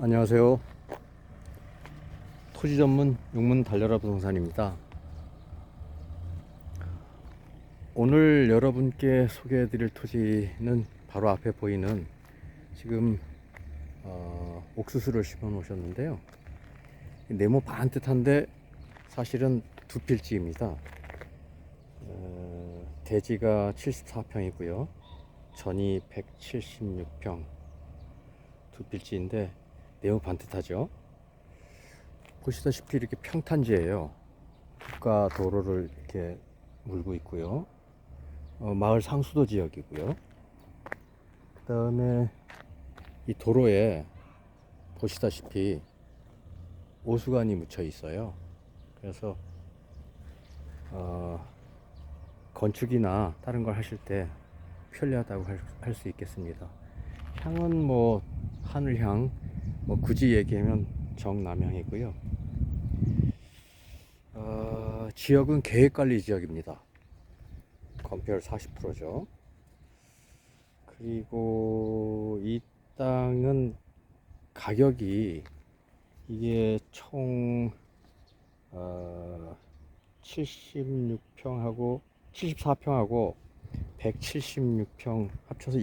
안녕하세요. 토지 전문 용문 달려라 부동산입니다. 오늘 여러분께 소개해 드릴 토지는 바로 앞에 보이는 지금 어, 옥수수를 심어 놓으셨는데요. 네모 반듯한데 사실은 두 필지입니다. 어, 대지가 74평이고요. 전이 176평 두 필지인데 네모 반듯하죠. 보시다시피 이렇게 평탄지예요. 국가 도로를 이렇게 물고 있고요. 어, 마을 상수도 지역이고요. 그 다음에 이 도로에 보시다시피 오수관이 묻혀 있어요. 그래서 어, 건축이나 다른 걸 하실 때 편리하다고 할 수 있겠습니다. 향은 뭐 하늘향, 뭐 굳이 얘기하면 정남향이고요. 어, 지역은 계획관리 지역입니다. 건폐율 40%죠. 그리고 이 땅은 가격이 이게 총 어, 76평하고 74평하고 176평 합쳐서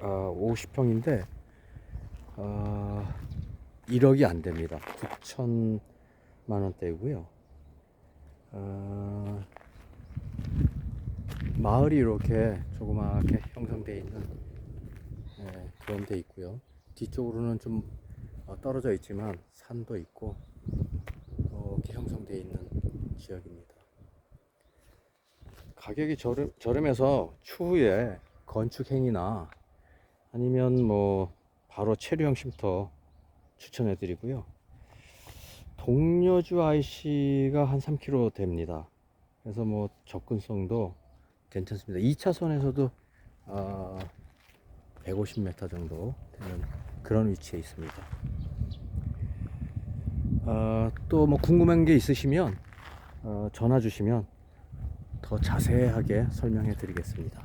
250평인데 어, 1억이 안 됩니다. 9천만 원대고요. 어, 마을이 이렇게 조그맣게 형성되어 있는 예, 그런 데 있고요. 뒤쪽으로는 좀 어, 떨어져 있지만 산도 있고 이렇게 형성되어 있는 지역입니다. 가격이 저렴, 저렴해서 추후에 건축 행위나 아니면 뭐 바로 체류형 쉼터 추천해 드리고요. 동료주 IC가 한 3km 됩니다. 그래서 뭐 접근성도 괜찮습니다. 2차선에서도 어, 150m 정도 되는 그런 위치에 있습니다. 어, 또뭐 궁금한 게 있으시면 어, 전화 주시면 더 자세하게 설명해 드리겠습니다.